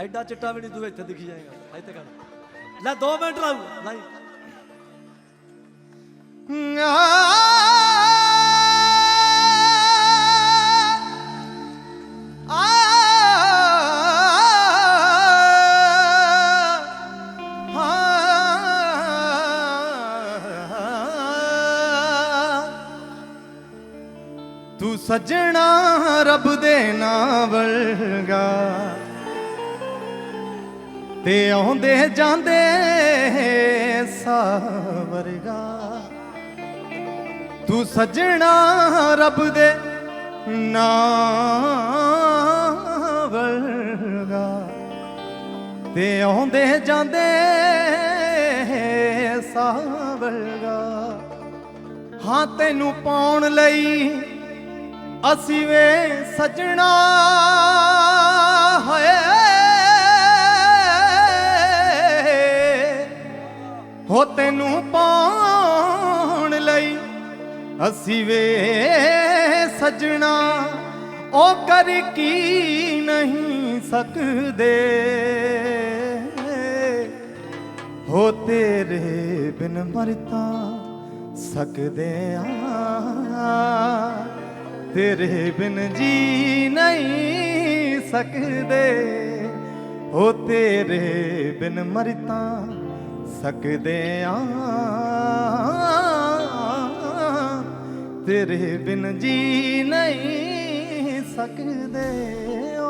ਐਡਾ ਚਿੱਟਾ ਵੀ ਨਹੀਂ ਤੂੰ ਇੱਥੇ ਦਿਖੀ ਜਾਏਗਾ ਇੱਥੇ ਕਰ ਲੈ 2 ਮਿੰਟ ਲਾਉ ਲਾਈ। ਤੂੰ ਸੱਜਣਾ ਰੱਬ ਦੇ ਨਾਂ ਵਰਗਾ। ਤੇ ਆਉਂਦੇ ਜਾਂਦੇ ਸਾਵਰਗਾ। ਤੂੰ ਸੱਜਣਾ ਰੱਬ ਦੇ ਨਾਂ ਵਰਗਾ ਤੇ ਆਉਂਦੇ ਜਾਂਦੇ ਸਾਵਰਗਾ। ਹਾਂ, ਤੈਨੂੰ ਪਾਉਣ ਲਈ ਅਸੀਂ ਵੇ ਸਜਣਾ ਹੋ ਤੈਨੂੰ ਪਾਉਣ ਲਈ ਅਸੀਂ ਵੇ ਸਜਣਾ, ਉਹ ਕਰ ਕੀ ਨਹੀਂ ਸਕਦੇ। ਹੋ ਤੇਰੇ ਬਿਨ ਮਰਤਾ ਸਕਦੇ ਆ ਤੇਰੇ ਬਿਨ ਜੀ ਨਹੀਂ ਸਕਦੇ। ਹੋ ਤੇਰੇ ਬਿਨ ਮਰਤਾ ਸਕਦੇ ਆ ਤੇਰੇ ਬਿਨ ਜੀ ਨਹੀਂ ਸਕਦੇ ਓ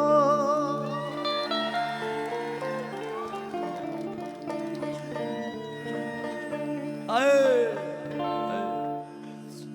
ਆਏ।